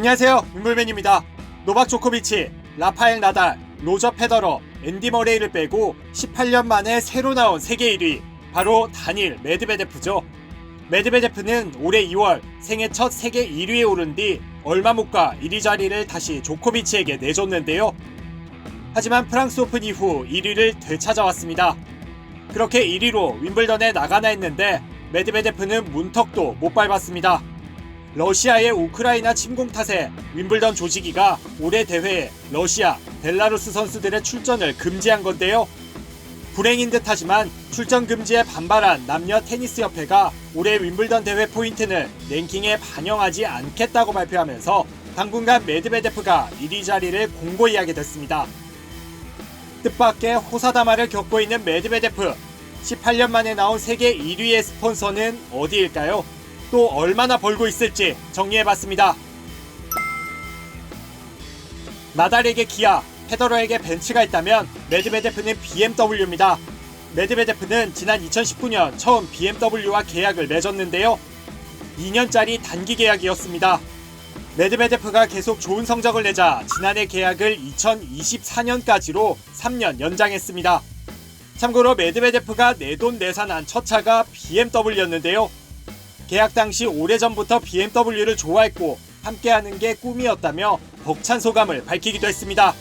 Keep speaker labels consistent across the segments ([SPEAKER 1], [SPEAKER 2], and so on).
[SPEAKER 1] 안녕하세요. 윈블맨입니다. 노박 조코비치, 라파엘 나달, 로저 페더러, 앤디 머레이를 빼고 18년 만에 새로 나온 세계 1위 바로 다닐 메드베데프죠. 메드베데프는 올해 2월 생애 첫 세계 1위에 오른 뒤 얼마 못 가 1위 자리를 다시 조코비치에게 내줬는데요. 하지만 프랑스 오픈 이후 1위를 되찾아왔습니다. 그렇게 1위로 윈블던에 나가나 했는데 메드베데프는 문턱도 못 밟았습니다. 러시아의 우크라이나 침공 탓에 윈블던 조직위가 올해 대회에 러시아, 벨라루스 선수들의 출전을 금지한 건데요. 불행인 듯 하지만 출전 금지에 반발한 남녀 테니스 협회가 올해 윈블던 대회 포인트를 랭킹에 반영하지 않겠다고 발표하면서 당분간 메드베데프가 1위 자리를 공고히 하게 됐습니다. 뜻밖의 호사다마를 겪고 있는 메드베데프 18년 만에 나온 세계 1위의 스폰서는 어디일까요? 또 얼마나 벌고 있을지 정리해봤습니다. 나달에게 기아, 페더러에게 벤츠가 있다면 메드베데프는 BMW입니다. 메드베데프는 지난 2019년 처음 BMW와 계약을 맺었는데요. 2년짜리 단기 계약이었습니다. 메드베데프가 계속 좋은 성적을 내자 지난해 계약을 2024년까지로 3년 연장했습니다. 참고로 메드베데프가 내돈내산한 첫 차가 BMW였는데요. 계약 당시 오래전부터 BMW를 좋아했고 함께하는 게 꿈이었다며 벅찬 소감을 밝히기도 했습니다.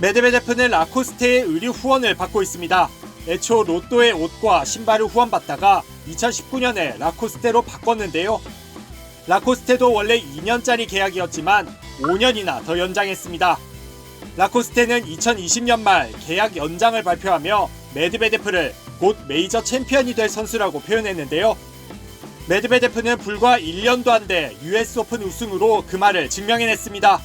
[SPEAKER 1] 메드베데프는 라코스테의 의류 후원을 받고 있습니다. 애초 로또의 옷과 신발을 후원받다가 2019년에 라코스테로 바꿨는데요. 라코스테도 원래 2년짜리 계약이었지만 5년이나 더 연장했습니다. 라코스테는 2020년 말 계약 연장을 발표하며 메드베데프를 곧 메이저 챔피언이 될 선수라고 표현했는데요. 메드베데프는 불과 1년도 안 돼 US 오픈 우승으로 그 말을 증명해냈습니다.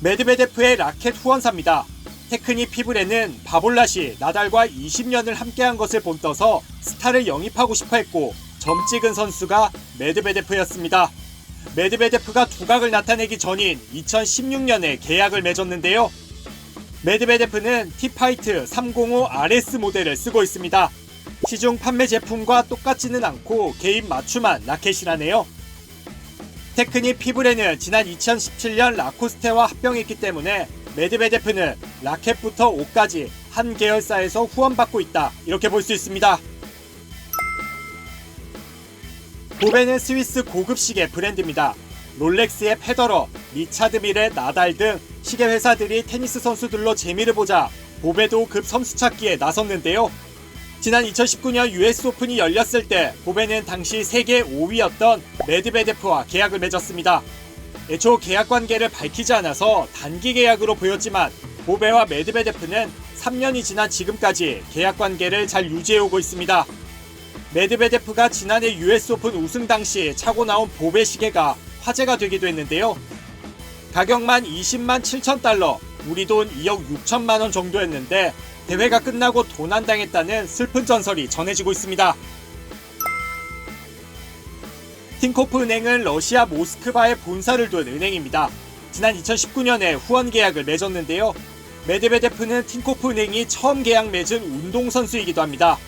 [SPEAKER 1] 메드베데프의 라켓 후원사입니다. 테크니 피브레는 바볼라시 나달과 20년을 함께한 것을 본떠서 스타를 영입하고 싶어 했고 점 찍은 선수가 메드베데프였습니다. 메드베데프가 두각을 나타내기 전인 2016년에 계약을 맺었는데요. 메드베데프는 티파이트 305 RS 모델을 쓰고 있습니다. 시중 판매 제품과 똑같지는 않고 개인 맞춤한 라켓이라네요. 테크니 피브레는 지난 2017년 라코스테와 합병했기 때문에 메드베데프는 라켓부터 옷까지 한 계열사에서 후원받고 있다 이렇게 볼 수 있습니다. 보베는 스위스 고급 시계 브랜드입니다. 롤렉스의 페더러, 리차드 밀의 나달 등 시계 회사들이 테니스 선수들로 재미를 보자 보베도 급 선수 찾기에 나섰는데요. 지난 2019년 US 오픈이 열렸을 때 보베는 당시 세계 5위였던 메드베데프와 계약을 맺었습니다. 애초 계약 관계를 밝히지 않아서 단기 계약으로 보였지만 보베와 메드베데프는 3년이 지난 지금까지 계약 관계를 잘 유지해오고 있습니다. 메드베데프가 지난해 US 오픈 우승 당시 차고 나온 보베 시계가 화제가 되기도 했는데요. 가격만 20만 7천 달러, 우리 돈 2억 6천만 원 정도 였는데 대회가 끝나고 도난 당했다는 슬픈 전설이 전해지고 있습니다. 틴코프 은행은 러시아 모스크바에 본사를 둔 은행입니다. 지난 2019년에 후원 계약을 맺었는데요. 메드베데프는 틴코프 은행이 처음 계약 맺은 운동선수이기도 합니다.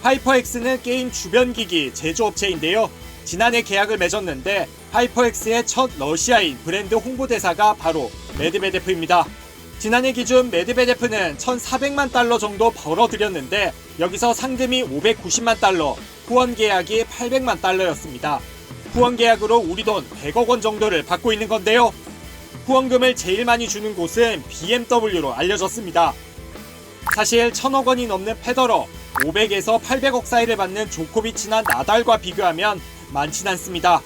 [SPEAKER 1] 하이퍼엑스는 게임 주변 기기 제조업체인데요. 지난해 계약을 맺었는데 하이퍼엑스의 첫 러시아인 브랜드 홍보대사가 바로 메드베데프입니다. 지난해 기준 메드베데프는 1,400만 달러 정도 벌어들였는데 여기서 상금이 590만 달러, 후원 계약이 800만 달러였습니다. 후원 계약으로 우리 돈 100억 원 정도를 받고 있는 건데요. 후원금을 제일 많이 주는 곳은 BMW로 알려졌습니다. 사실 1000억 원이 넘는 페더러, 500에서 800억 사이를 받는 조코비치나 나달과 비교하면 많진 않습니다.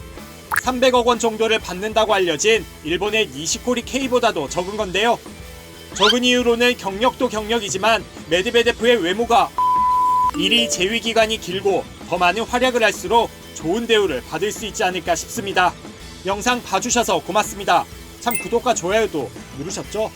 [SPEAKER 1] 300억 원 정도를 받는다고 알려진 일본의 니시코리 K보다도 적은 건데요. 적은 이유로는 경력도 경력이지만 메드베데프의 외모가 1위 재위 기간이 길고 더 많은 활약을 할수록 좋은 대우를 받을 수 있지 않을까 싶습니다. 영상 봐주셔서 고맙습니다. 참 구독과 좋아요도 누르셨죠?